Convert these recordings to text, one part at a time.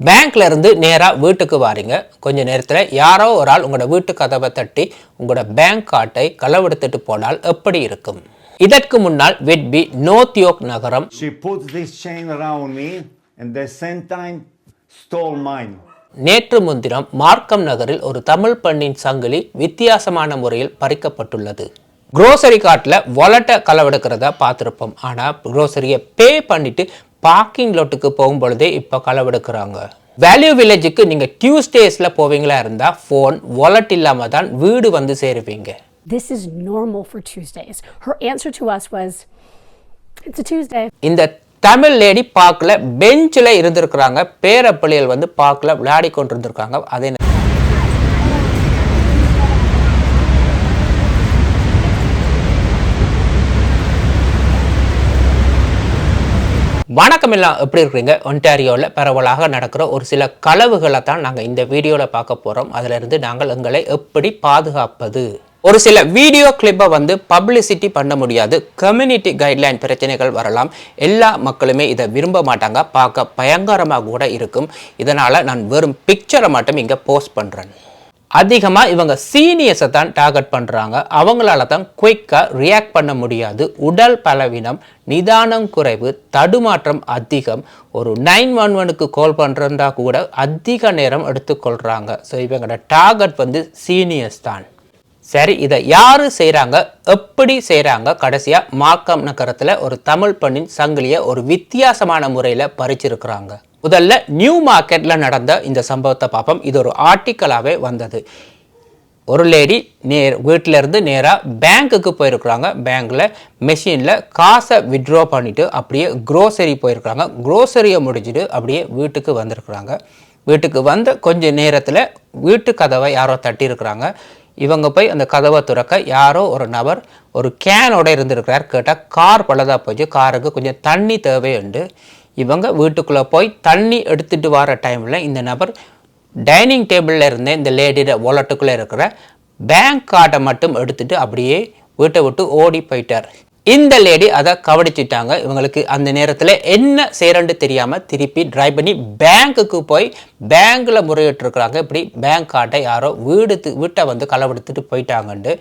பேங்க்ல இருந்து நேராக வீட்டுக்கு வாரீங்க. கொஞ்ச நேரத்தில் யாரோ ஒரு ஆள் உங்களோட வீட்டு கதவை தட்டி உங்களோட பேங்க் கார்டை களவெடுத்துட்டு போனால் எப்படி இருக்கும்? இதற்கு முன்னால் வெட்பி நோத்தியோக் நகரம் She put this chain around me and the same time stole mine. நேற்று முன்தினம் மார்க்கம் நகரில் ஒரு தமிழ் பெண்ணின் சங்கிலி வித்தியாசமான முறையில் பறிக்கப்பட்டுள்ளது. குரோசரி கார்ட்டில் வாலெட்டை களவெடுக்கிறத பார்த்துருப்போம். ஆனால் குரோசரியை பே பண்ணிட்டு பார்க்கிங் லோட்டுக்கு போகும்பொழுதே இப்போ களவெடுக்கிறாங்க வேல்யூ வில்லேஜுக்கு நீங்கள் டியூஸ்டேஸில் போவீங்களா இருந்தால் ஃபோன் வாலெட் இல்லாமல் தான் வீடு வந்து சேருவீங்க This is normal for Tuesdays. Her answer to us was, It's a Tuesday. இந்த தமிழ் லேடி பார்க்கில் பெஞ்சில் இருந்திருக்கிறாங்க பேர பிள்ளைகள் வந்து பார்க்கில் விளையாடி கொண்டு இருந்திருக்காங்க அதே வணக்கம் எல்லாம் எப்படி இருக்கிறீங்க? ஒன்டாரியோவில் பரவலாக நடக்கிற ஒரு சில களவுகளை தான் நாங்கள் இந்த வீடியோவில் பார்க்க போகிறோம் அதிலிருந்து நாங்கள் எங்களை எப்படி பாதுகாப்பது? ஒரு சில வீடியோ கிளிப்பை வந்து பப்ளிசிட்டி பண்ண முடியாது. கம்யூனிட்டி கைட்லைன் பிரச்சனைகள் வரலாம். எல்லா மக்களுமே இதை விரும்ப மாட்டாங்க. பார்க்க பயங்கரமாக கூட இருக்கும். இதனால் நான் வெறும் பிக்சரை மட்டும் இங்கே போஸ்ட் பண்ணுறேன் அதிகமாக இவங்க சீனியர்ஸை தான் டார்கெட் பண்ணுறாங்க அவங்களால தான் குயிக்காக ரியாக்ட் பண்ண முடியாது. உடல் பலவீனம் நிதானம் குறைவு தடுமாற்றம் அதிகம். ஒரு நைன் ஒன் ஒனுக்கு கால் பண்ணுறதா கூட அதிக நேரம் எடுத்துக்கொள்கிறாங்க ஸோ இவங்களோட டார்கெட் வந்து சீனியர்ஸ் தான். சரி இதை யார் செய்கிறாங்க எப்படி செய்கிறாங்க கடைசியாக மார்க்கம் நகரத்தில் ஒரு தமிழ் பெண்ணின் சங்கிலியை ஒரு வித்தியாசமான முறையில் பறிச்சிருக்கிறாங்க. முதல்ல நியூ மார்க்கெட்டில் நடந்த இந்த சம்பவத்தை பார்ப்போம். இது ஒரு ஆர்டிக்கலாகவே வந்தது. ஒரு லேடி நேர் வீட்டிலேருந்து நேராக பேங்க்குக்கு போயிருக்கிறாங்க. பேங்க்கில் மெஷினில் காசை வித்ட்ரா பண்ணிவிட்டு அப்படியே க்ரோசரி போயிருக்கிறாங்க. க்ரோசரியை முடிச்சுட்டு அப்படியே வீட்டுக்கு வந்திருக்கிறாங்க. வீட்டுக்கு வந்த கொஞ்ச நேரத்தில் வீட்டு கதவை யாரோ தட்டியிருக்கிறாங்க. இவங்க போய் அந்த கதவை துறக்க யாரோ ஒரு நபர் ஒரு கேனோட இருந்திருக்கிறார். கேட்டால் கார் பழுதாக போச்சு. காருக்கு கொஞ்சம் தண்ணி தேவையுண்டு. இவங்க வீட்டுக்குள்ளே போய் தண்ணி எடுத்துகிட்டு வர டைமில் இந்த நபர் டைனிங் டேபிளில் இருந்த இந்த லேடியோட வாலெட்டுக்குள்ளே இருக்கிற பேங்க் கார்டை மட்டும் எடுத்துகிட்டு அப்படியே வீட்டை விட்டு ஓடி போயிட்டார். இந்த லேடி அதை கவனிச்சிட்டாங்க. இவங்களுக்கு அந்த நேரத்தில் என்ன செய்கிறன்னு தெரியாமல் திருப்பி ட்ரைவ் பண்ணி பேங்க்குக்கு போய் பேங்க்கில் முறையிட்டுருக்குறாங்க. இப்படி பேங்க் கார்டை யாரோ வீடு வீட்டை வந்து களவெடுத்துட்டு போயிட்டாங்கன்ட்டு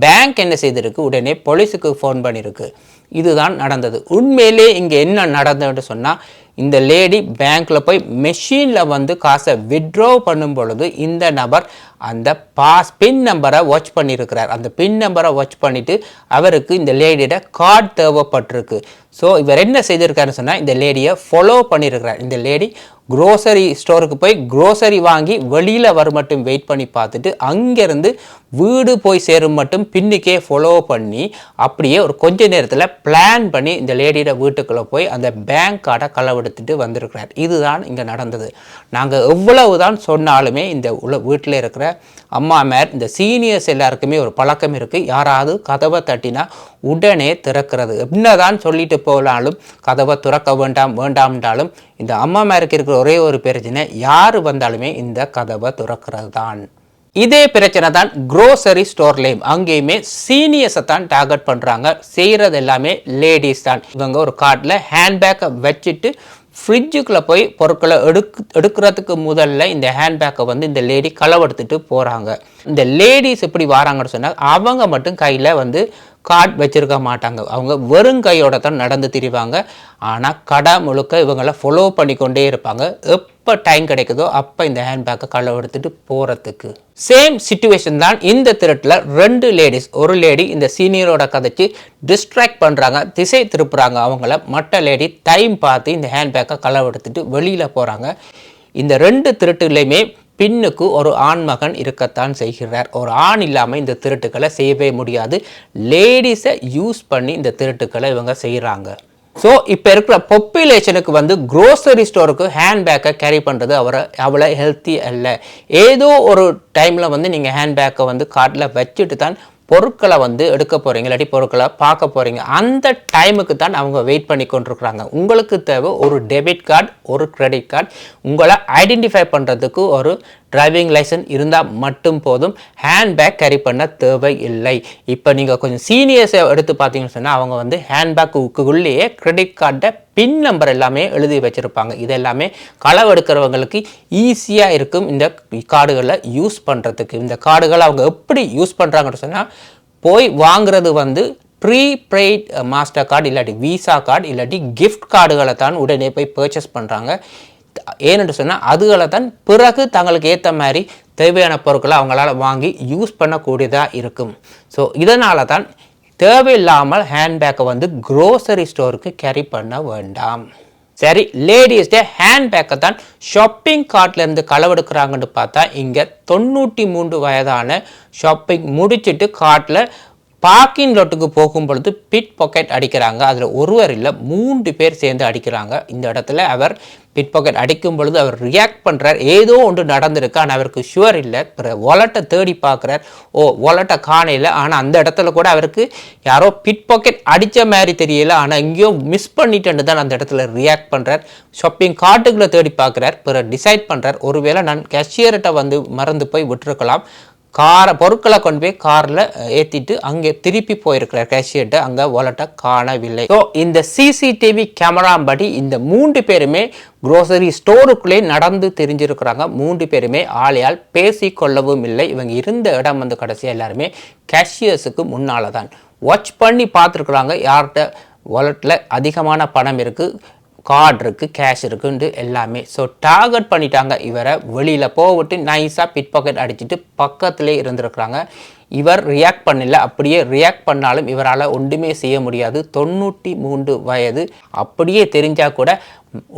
பேங்க் என்ன செய்திருக்கு? உடனே போலீஸுக்கு ஃபோன் பண்ணியிருக்கு இதுதான் நடந்தது. உண்மையிலே இங்கே என்ன நடந்ததுன்னு சொன்னால் இந்த லேடி பேங்க்கில் போய் மெஷினில் வந்து காசை வித்ட்ரா பண்ணும் பொழுது இந்த நபர் அந்த பாஸ் பின் நம்பரை வாட்ச் பண்ணியிருக்கிறார். அந்த பின் நம்பரை வாட்ச் பண்ணிவிட்டு அவருக்கு இந்த லேடியோட கார்டு தேவைப்பட்டிருக்கு. ஸோ இவர் என்ன செய்திருக்காருன்னு சொன்னால் இந்த லேடியை ஃபாலோ பண்ணியிருக்கிறார். இந்த லேடி க்ரோசரி ஸ்டோருக்கு போய் க்ரோசரி வாங்கி வெளியில் வர மட்டும் வெயிட் பண்ணி பார்த்துட்டு அங்கேருந்து வீடு போய் சேரும் மட்டும் பின்னுக்கே ஃபாலோ பண்ணி அப்படியே ஒரு கொஞ்ச நேரத்தில் பிளான் பண்ணி இந்த லேடியோட வீட்டுக்குள்ளே போய் அந்த பேங்க் கார்டை களவெடுத்துட்டு வந்திருக்கிறார். இதுதான் இங்கே நடந்தது. நாங்கள் எவ்வளவு தான் சொன்னாலுமே இந்த உள்ள வீட்டில் இருக்கிற அம்மா மேர் இந்த சீனியர்ஸ் எல்லாருக்குமே ஒரு பழக்கம் இருக்குது யாராவது கதவை தட்டினா உடனே திறக்கிறது. என்னதான் சொல்லிட்டு போனாலும் கதவை திறக்க வேண்டாம் வேண்டாம்ன்றாலும் இந்த அம்மா மேருக்கு இருக்கிற ஒரே ஒரு பிரச்சனை யார் வந்தாலுமே இந்த கதவை திறக்கிறது தான் இதே பிரச்சனை தான் க்ரோசரி ஸ்டோர்லேயும் அங்கேயுமே சீனியர்ஸை தான் டார்கெட் பண்ணுறாங்க செய்கிறது எல்லாமே லேடிஸ் தான். இவங்க ஒரு கார்டில் ஹேண்ட்பேக்கை வச்சுட்டு ஃப்ரிட்ஜுக்குள்ளே போய் பொருட்களை எடுக்கு எடுக்கிறதுக்கு முதல்ல இந்த ஹேண்ட்பேக்கை வந்து இந்த லேடி களவெடுத்துட்டு போகிறாங்க இந்த லேடிஸ் எப்படி வராங்கன்னு சொன்னால் அவங்க மட்டும் கையில் வந்து கார்ட் வச்சுருக்க மாட்டாங்க. அவங்க வெறும் கையோட தான் நடந்து திரிவாங்க. ஆனால் கடை முழுக்க இவங்களை ஃபாலோ பண்ணிக்கொண்டே இருப்பாங்க. எப்போ டைம் கிடைக்குதோ அப்போ இந்த ஹேண்ட்பேக்கை களவு எடுத்துட்டு போகிறதுக்கு சேம் சுச்சுவேஷன் தான் இந்த திருட்டில் ரெண்டு லேடிஸ் ஒரு லேடி இந்த சீனியரோட கதைச்சு டிஸ்ட்ராக்ட் பண்ணுறாங்க திசை திருப்புறாங்க அவங்கள. மற்ற லேடி டைம் பார்த்து இந்த ஹேண்ட்பேக்கை களவு எடுத்துட்டு வெளியில் போகிறாங்க இந்த ரெண்டு திருட்டுலையுமே பின்னுக்கு ஒரு ஆண் மகன் இருக்கத்தான் செய்கிறார். ஒரு ஆண் இல்லாமல் இந்த திருட்டுக்களை செய்யவே முடியாது. லேடிஸை யூஸ் பண்ணி இந்த திருட்டுக்களை இவங்க செய்கிறாங்க ஸோ இப்போ இருக்கிற பாப்புலேஷனுக்கு வந்து க்ரோசரி ஸ்டோருக்கு ஹேண்ட்பேக்கை கேரி பண்ணுறது அவரை அவ்வளோ ஹெல்த்தி அல்ல. ஏதோ ஒரு டைமில் வந்து நீங்கள் ஹேண்ட்பேக்கை வந்து கார்டில் வச்சுட்டு தான் பொருட்களை வந்து எடுக்க போகிறீங்க இல்லாட்டி பொருட்களை பார்க்க போகிறீங்க அந்த டைமுக்கு தான் அவங்க வெயிட் பண்ணி கொண்டிருக்கிறாங்க. உங்களுக்கு தேவை ஒரு டெபிட் கார்டு ஒரு கிரெடிட் கார்டு உங்களை ஐடென்டிஃபை பண்ணுறதுக்கு ஒரு டிரைவிங் லைசன்ஸ் இருந்தால் மட்டும் போதும். ஹேண்ட்பேக் கேரி பண்ண தேவை இல்லை இப்போ நீங்கள் கொஞ்சம் சீனியர்ஸை எடுத்து பார்த்தீங்கன்னு சொன்னால் அவங்க வந்து ஹேண்ட்பேக்குக்குள்ளேயே கிரெடிட் கார்டை பின் நம்பர் எல்லாமே எழுதி வச்சுருப்பாங்க. இது எல்லாமே களவு எடுக்கிறவங்களுக்கு ஈஸியாக இருக்கும். இந்த கார்டுகளை யூஸ் பண்ணுறதுக்கு இந்த கார்டுகளை அவங்க எப்படி யூஸ் பண்ணுறாங்கன்னு சொன்னால் போய் வாங்குறது வந்து ப்ரீ பெய்ட் மாஸ்டர் கார்டு இல்லாட்டி விசா கார்டு இல்லாட்டி கிஃப்ட் கார்டுகளை தான் உடனே போய் பர்ச்சேஸ் பண்ணுறாங்க ஏன்னு சொன்னால் அதுகளை தான் பிறகு தங்களுக்கு ஏற்ற மாதிரி தேவையான பொருட்களை அவங்களால வாங்கி யூஸ் பண்ணக்கூடியதாக இருக்கும். ஸோ இதனால தான் தேவையில்லாமல் ஹேண்ட்பேக்கை வந்து க்ரோசரி ஸ்டோருக்கு கேரி பண்ண வேண்டாம். சரி லேடிஸ்டே ஹேண்ட்பேக்கை தான் ஷாப்பிங் கார்ட்லேருந்து களவெடுக்கிறாங்கன்னு பார்த்தா இங்கே தொண்ணூற்றி மூன்று வயதான ஷாப்பிங் முடிச்சுட்டு கார்ட்டில் பார்க்கிங் லோட்டுக்கு போகும் பொழுது பிட் பாக்கெட் அடிக்கிறாங்க. அதில் ஒருவர் இல்லை மூன்று பேர் சேர்ந்து அடிக்கிறாங்க. இந்த இடத்துல அவர் பிட் பாக்கெட் அடிக்கும் பொழுது அவர் ரியாக்ட் பண்ணுறார் ஏதோ ஒன்று நடந்திருக்கு ஆனால் அவருக்கு ஷுவர் இல்லை. பிற ஒலட்டை தேடி பார்க்குறார். ஓ ஒலட்டை காணையில் ஆனால் அந்த இடத்துல கூட அவருக்கு யாரோ பிட் பாக்கெட் அடித்த மாதிரி தெரியல. ஆனால் எங்கேயோ மிஸ் பண்ணிட்டேன்னு தான் அந்த இடத்துல ரியாக்ட் பண்ணுறார் ஷாப்பிங் கார்ட்டுக்குள்ளே தேடி பார்க்குறார். பிற டிசைட் பண்ணுறார் ஒருவேளை நான் கேஷியர்கிட்ட வந்து மறந்து போய் விட்டுருக்கலாம். காரை பொருட்களை கொண்டு போய் காரில் ஏற்றிட்டு அங்கே திருப்பி போயிருக்கிறார் கேஷியர்ட்டு அங்கே வாலெட்டை காணவில்லை. ஸோ இந்த சிசிடிவி கேமரா படி இந்த மூன்று பேருமே க்ரோசரி ஸ்டோருக்குள்ளே நடந்து தெரிஞ்சிருக்கிறாங்க. மூன்று பேருமே ஆளையால் பேசி கொள்ளவும் இல்லை. இவங்க இருந்த இடம் வந்து கடைசியாக எல்லாருமே கேஷியர்ஸுக்கு முன்னால் தான் வாட்ச் பண்ணி பார்த்துருக்குறாங்க. யார்கிட்ட வாலெட்டில் அதிகமான பணம் இருக்குது கார்டு இருக்குது கேஷ் இருக்குன்ட்டு எல்லாமே. ஸோ டார்கெட் பண்ணிட்டாங்க. இவரை வெளியில் போவிட்டு நைஸாக பிட் பாக்கெட் அடிச்சுட்டு பக்கத்துலேயே இருந்திருக்கிறாங்க. இவர் ரியாக்ட் பண்ணல அப்படியே ரியாக்ட் பண்ணாலும் இவரால் ஒன்றுமே செய்ய முடியாது. தொண்ணூற்றி மூன்று வயது. அப்படியே தெரிஞ்சால் கூட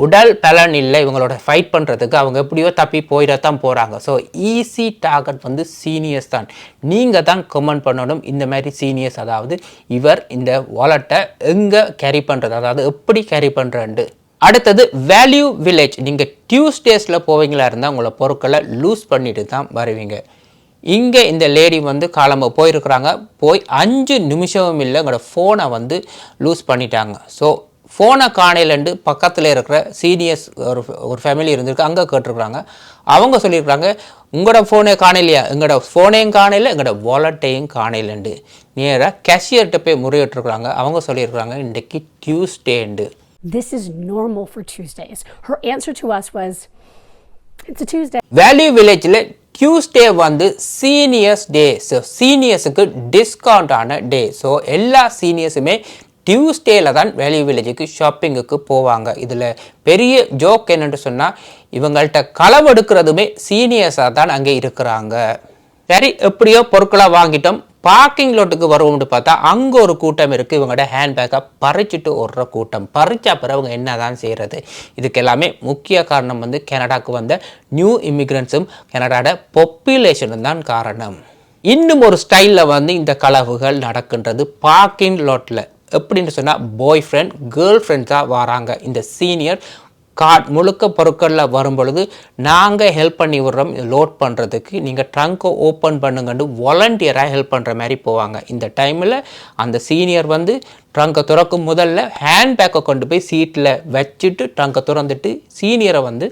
உடல் பலன் இல்லை இவங்களோட ஃபைட் பண்ணுறதுக்கு அவங்க எப்படியோ தப்பி போயிடத்தான் போகிறாங்க ஸோ ஈஸி டார்கெட் வந்து சீனியர்ஸ் தான். நீங்கள் தான் கமெண்ட் பண்ணணும். இந்த மாதிரி சீனியர்ஸ் அதாவது இவர் இந்த வாலெட்டை எங்கே கேரி பண்ணுறது அதாவது எப்படி கேரி பண்ணுறேன்ட்டு அடுத்தது வேல்யூ வில்லேஜ் நீங்கள் டியூஸ்டேஸில் போவீங்களா இருந்தால் உங்களை பொருட்களை லூஸ் பண்ணிட்டு தான் வருவீங்க. இங்கே இந்த லேடி வந்து காலம்ப போயிருக்கிறாங்க. போய் அஞ்சு நிமிஷமும் இல்லை உங்களோட ஃபோனை வந்து லூஸ் பண்ணிட்டாங்க. ஸோ ஃபோனை காணையிலண்டு பக்கத்தில் இருக்கிற சீனியர்ஸ் ஒரு ஒரு ஃபேமிலி இருந்திருக்கு அங்கே கேட்டிருக்கிறாங்க. அவங்க சொல்லியிருக்கிறாங்க உங்களோட ஃபோனை காணையிலையா? எங்களோட ஃபோனையும் காணையில் எங்களோட வாலெட்டையும் காணையிலண்டு. நேராக கேஷியர்கிட்ட போய் முறையிட்டிருக்கிறாங்க. அவங்க சொல்லியிருக்கிறாங்க இன்றைக்கி டியூஸ்டேண்டு This is normal for Tuesdays. Her answer to us was, It's a Tuesday. Value வில்லேஜில் டியூஸ்டே வந்து சீனியர்ஸ் டே ஸோ சீனியர்ஸுக்கு டிஸ்கவுண்டான டே ஸோ எல்லா சீனியர்ஸுமே டியூஸ்டேல தான் வேல்யூ வில்லேஜுக்கு ஷாப்பிங்குக்கு போவாங்க. இதில் பெரிய ஜோக் என்னென்று சொன்னால் இவங்கள்ட்ட களவெடுக்கிறதுமே சீனியர்ஸாக தான் அங்கே இருக்கிறாங்க. சரி எப்படியோ பொருட்களை வாங்கிட்டோம். பார்க்கிங் லோட்டுக்கு வருவோம்னு பார்த்தா அங்கே ஒரு கூட்டம் இருக்குது இவங்களோட ஹேண்ட்பேக்கை பறிச்சுட்டு ஓடுற கூட்டம். பறிச்சா பிறகு அவங்க என்ன தான் செய்கிறது இதுக்கு எல்லாமே முக்கிய காரணம் வந்து கனடாக்கு வந்த நியூ இமிக்ரன்ஸும் கனடாட பொப்புலேஷனும் தான் காரணம். இன்னும் ஒரு ஸ்டைலில் வந்து இந்த களவுகள் நடக்கின்றது. பார்க்கிங் லோட்டில் எப்படின்னு சொன்னால் பாய் ஃப்ரெண்ட் கேர்ள் ஃப்ரெண்ட்ஸாக வராங்க. இந்த சீனியர் கார்ட் முழுக்க பொருட்களில் வரும் பொழுது நாங்கள் ஹெல்ப் பண்ணி விடுறோம் லோட் பண்ணுறதுக்கு நீங்கள் ட்ரங்க்கை ஓப்பன் பண்ணுங்கன்னு வாலண்டியராக ஹெல்ப் பண்ணுற மாதிரி போவாங்க. இந்த டைமில் அந்த சீனியர் வந்து ட்ரங்கை திறக்கும் முதல்ல ஹேண்ட்பேக்கை கொண்டு போய் சீட்டில் வச்சுட்டு ட்ரங்கை திறந்துட்டு சீனியரை வந்து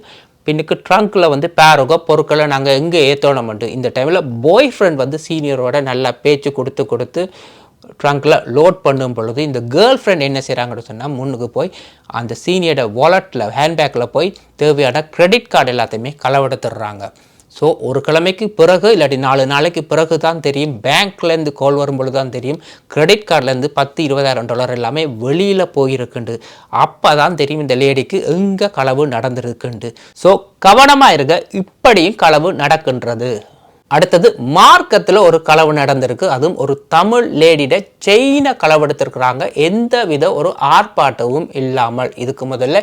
பின்னுக்கு ட்ரங்க்கில் வந்து பேருக பொருட்களை நாங்கள் எங்கே ஏற்றணும்ட்டு இந்த டைமில் பாய் ஃப்ரெண்ட் வந்து சீனியரோட நல்லா பேச்சு கொடுத்து கொடுத்து ட்ரங்க்கில் லோட் பண்ணும் பொழுது இந்த கேர்ள் ஃப்ரெண்ட் என்ன செய்கிறாங்கன்னு சொன்னால் முன்னுக்கு போய் அந்த சீனியரோட வாலெட்டில் ஹேண்ட்பேக்கில் போய் தேவையான கிரெடிட் கார்டு எல்லாத்தையுமே களவெடுத்துடுறாங்க. ஸோ ஒரு கிழமைக்கு பிறகு இல்லாட்டி நாலு நாளைக்கு பிறகு தான் தெரியும் பேங்க்லேருந்து கால் வரும்பொழுது தான் தெரியும் கிரெடிட் கார்ட்லேருந்து பத்து இருபதாயிரம் டாலர் எல்லாமே வெளியில் போயிருக்குண்டு அப்போ தான் தெரியும் இந்த லேடிக்கு எங்கே களவு நடந்திருக்குண்டு ஸோ கவனமாக இருக்க இப்படியும் களவு நடக்கின்றது. அடுத்தது மார்க்கத்தில் ஒரு களவு நடந்திருக்கு. அதுவும் ஒரு தமிழ் லேடிட செயினை களவெடுத்திருக்கிறாங்க. எந்த வித ஒரு ஆர்ப்பாட்டமும் இல்லாமல் இதுக்கு முதல்ல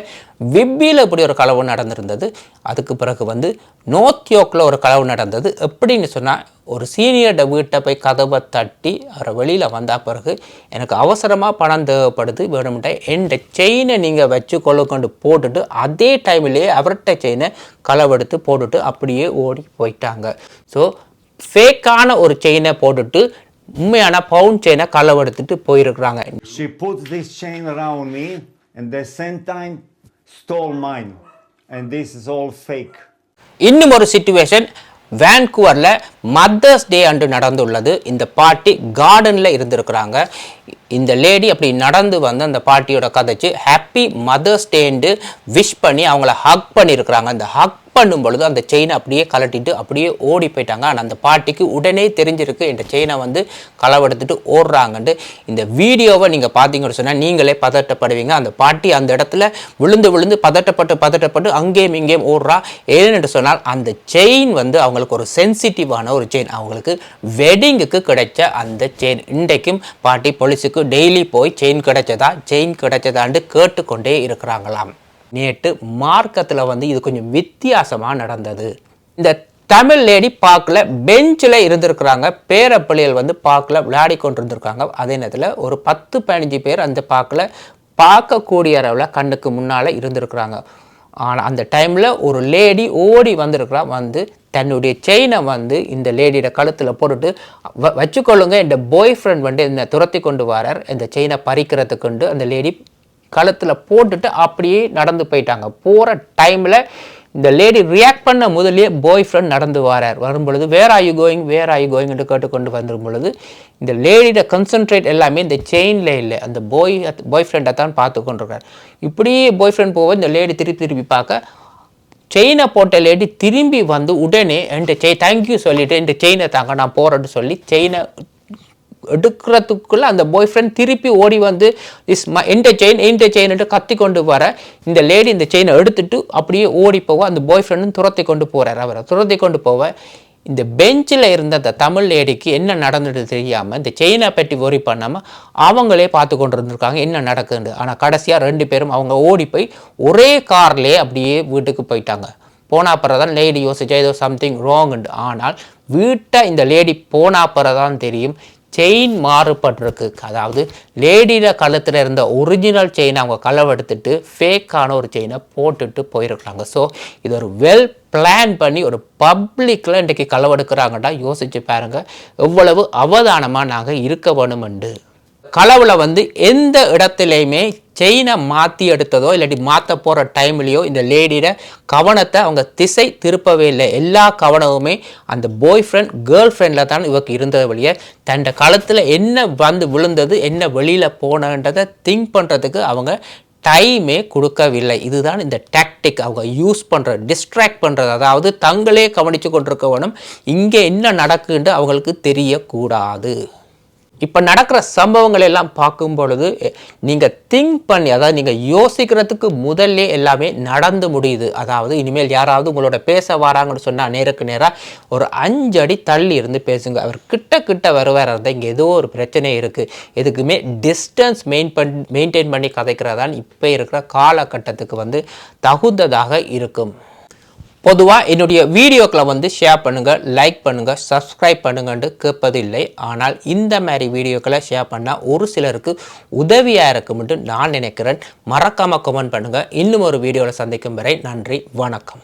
விப்பியில் இப்படி ஒரு களவு நடந்திருந்தது. அதுக்கு பிறகு வந்து நோத்தியோக்கில் ஒரு களவு நடந்தது. எப்படின்னு சொன்னால் ஒரு சீனியர்ட வீட்டை போய் கதவை தட்டி அவரை வெளியில் வந்த பிறகு எனக்கு அவசரமாக பணம் தேவைப்படுது வேணும்ட்டா என் செயினை நீங்கள் வச்சு கொண்டு கொண்டு போட்டுட்டு அதே டைம்லேயே அவர்கிட்ட செயினை களவெடுத்து போட்டுட்டு அப்படியே ஓடி போயிட்டாங்க ஸோ ஃபேக்கான ஒரு செயினை போட்டுட்டு உண்மையான பவுன் செயினை களவெடுத்துட்டு போயிருக்கிறாங்க She put this chain around me and the same time stole mine. And this is all fake. இன்னும் ஒரு சுச்சுவேஷன் வேன்கூவரில் மதர்ஸ் டே அன்று நடந்துள்ளது. இந்த பாட்டி கார்டனில் இருந்திருக்கிறாங்க. இந்த லேடி அப்படி நடந்து வந்து அந்த பாட்டியோட கதைச்சு ஹாப்பி மதர்ஸ் டேன்னு விஷ் பண்ணி அவங்கள ஹக் பண்ணியிருக்கிறாங்க. அந்த ஹக் பண்ணும் பொழுது அந்த செயினை அப்படியே கலட்டிட்டு அப்படியே ஓடி போயிட்டாங்க. ஆனால் அந்த பாட்டிக்கு உடனே தெரிஞ்சிருக்கு இந்த செயினை வந்து களவெடுத்துட்டு ஓடுறாங்கன்ட்டு. இந்த வீடியோவை நீங்கள் பார்த்தீங்கன்னு சொன்னால் நீங்களே பதட்டப்படுவீங்க. அந்த பாட்டி அந்த இடத்துல விழுந்து விழுந்து பதட்டப்பட்டு பதட்டப்பட்டு அங்கேயும் இங்கேயும் ஓடுறா. ஏன்னு சொன்னால் அந்த செயின் வந்து அவங்களுக்கு ஒரு சென்சிட்டிவான ஒரு செயின் அவங்களுக்கு வெட்டிங்குக்கு கிடைச்ச அந்த செயின் இன்றைக்கும் பாட்டி போலீஸுக்கு டெய்லி போய் செயின் கிடைச்சதா செயின் கிடைச்சதான்னு கேட்டுக்கொண்டே இருக்கிறாங்களாம். நேற்று மார்க்கத்தில் வந்து இது கொஞ்சம் வித்தியாசமாக நடந்தது. இந்த தமிழ் லேடி பார்க்கில் பெஞ்சில் இருந்திருக்கிறாங்க பேரப்பிள்ளைகள் வந்து பார்க்கில் விளையாடி கொண்டு இருந்திருக்காங்க அதே நேரத்தில் ஒரு பத்து பதினஞ்சு பேர் அந்த பார்க்கல பார்க்கக்கூடிய அளவில் கண்ணுக்கு முன்னால் இருந்திருக்கிறாங்க. ஆனால் அந்த டைமில் ஒரு லேடி ஓடி வந்திருக்கிறா வந்து தன்னுடைய செயினை வந்து இந்த லேடியோட கழுத்தில் போட்டுட்டு வ வச்சுக்கொள்ளுங்க இந்த பாய் ஃப்ரெண்ட் வந்து என்னை துரத்தி கொண்டு வரார் இந்த செயினை பறிக்கிறதுக்குண்டு அந்த லேடி கழுத்தில் போட்டுட்டு அப்படியே நடந்து போயிட்டாங்க. போகிற டைமில் இந்த லேடி ரியாக்ட் பண்ண முதலே பாய் ஃப்ரெண்ட் நடந்து வரார். வரும் பொழுது where are you going where are you கோயிங்னு கேட்டுக்கொண்டு வந்துடும் பொழுது இந்த லேடியோட கன்சன்ட்ரேட் எல்லாமே இந்த செயினில் இல்லை. அந்த பாய் பாய் ஃப்ரெண்டை தான் பார்த்து கொண்டிருக்கார் இப்படியே பாய் ஃப்ரெண்ட் போக இந்த லேடி திருப்பி திருப்பி பார்க்க செயினை போட்ட லேடி திரும்பி வந்து உடனே என்கிட்ட செய் தேங்க்யூ சொல்லிட்டு இந்த செயினை தாங்க நான் போகிறேன்னு சொல்லி செயினை எடுக்கிறதுக்குள்ள அந்த பாய் ஃப்ரெண்ட் திருப்பி ஓடி வந்து இஸ் ம எந்த செயின் எந்த செயின்ட்டு கத்தி கொண்டு வர இந்த லேடி இந்த செயினை எடுத்துட்டு அப்படியே ஓடி போக அந்த பாய் ஃப்ரெண்டும் துரத்தி கொண்டு போகிறார் அவரை துரத்தி கொண்டு போக இந்த பெஞ்சில் இருந்த அந்த தமிழ் லேடிக்கு என்ன நடந்துட்டு தெரியாமல் இந்த செயினை பற்றி ஒரி பண்ணாமல் அவங்களே பார்த்து கொண்டு இருந்திருக்காங்க என்ன நடக்குதுன்னு. ஆனால் கடைசியாக ரெண்டு பேரும் அவங்க ஓடி போய் ஒரே கார்லேயே அப்படியே வீட்டுக்கு போயிட்டாங்க. போனால் அப்புறம் தான் லேடி யோசிச்சா ஏதோ சம்திங் ராங்குண்டு ஆனால் வீட்டை இந்த லேடி போனா அப்புறம் தான் தெரியும். செயின் மாறுபட்டிருக்கு. அதாவது லேடியில் கழுத்தில் இருந்த ஒரிஜினல் செயினை அவங்க களவெடுத்துட்டு ஃபேக்கான ஒரு செயினை போட்டுட்டு போயிருக்கிறாங்க ஸோ இது ஒரு வெல் பிளான் பண்ணி ஒரு பப்ளிக்கில் இன்றைக்கி களவெடுக்கிறாங்கடா. யோசிச்சு பாருங்கள் எவ்வளவு அவதானமாக நாங்கள் இருக்க வேணுமெண்டு களவில் வந்து எந்த இடத்துலையுமே செயினை மாற்றி எடுத்ததோ இல்லாட்டி மாற்ற போகிற டைம்லேயோ இந்த லேடியோட கவனத்தை அவங்க திசை திருப்பவே இல்லை. எல்லா கவனமுமே அந்த பாய் ஃப்ரெண்ட் கேர்ள் ஃப்ரெண்டில் தான் இவருக்கு இருந்தது வழியே தன் காலத்தில் என்ன வந்து விழுந்தது என்ன வெளியில் போனன்றதை திங்க் பண்ணுறதுக்கு அவங்க டைமே கொடுக்கவில்லை. இதுதான் இந்த டாக்டிக் அவங்க யூஸ் பண்ணுற டிஸ்ட்ராக்ட் பண்ணுறது அதாவது தங்களே கவனித்து கொண்டிருக்கவனும் இங்கே என்ன நடக்குன்னு அவங்களுக்கு தெரியக்கூடாது. இப்போ நடக்கிற சம்பவங்கள் எல்லாம் பார்க்கும் பொழுது நீங்கள் திங்க் பண்ணி அதாவது நீங்கள் யோசிக்கிறதுக்கு முதல்ல எல்லாமே நடந்து முடியுது. அதாவது இனிமேல் யாராவது உங்களோட பேச வராங்கன்னு சொன்னால் நேருக்கு நேராக ஒரு அஞ்சு அடி தள்ளி இருந்து பேசுங்க. அவர் கிட்ட கிட்ட வருவார் இருந்தால் இங்கே ஏதோ ஒரு பிரச்சனை இருக்குது எதுக்குமே டிஸ்டன்ஸ் மெயின் பண் மெயின்டைன் பண்ணி கதைக்கிறதான் இப்போ இருக்கிற காலகட்டத்துக்கு வந்து தகுந்ததாக இருக்கும். பொதுவாக என்னுடைய வீடியோக்களை வந்து ஷேர் பண்ணுங்கள் லைக் பண்ணுங்கள் சப்ஸ்கிரைப் பண்ணுங்கன்ட்டு கேட்பதில்லை. ஆனால் இந்த மாதிரி வீடியோக்களை ஷேர் பண்ணால் ஒரு சிலருக்கு உதவியாக இருக்கும்ட்டு நான் நினைக்கிறேன். மறக்காமல் கமெண்ட் பண்ணுங்கள் இன்னும் ஒரு வீடியோவில் சந்திக்கும் வரை நன்றி வணக்கம்.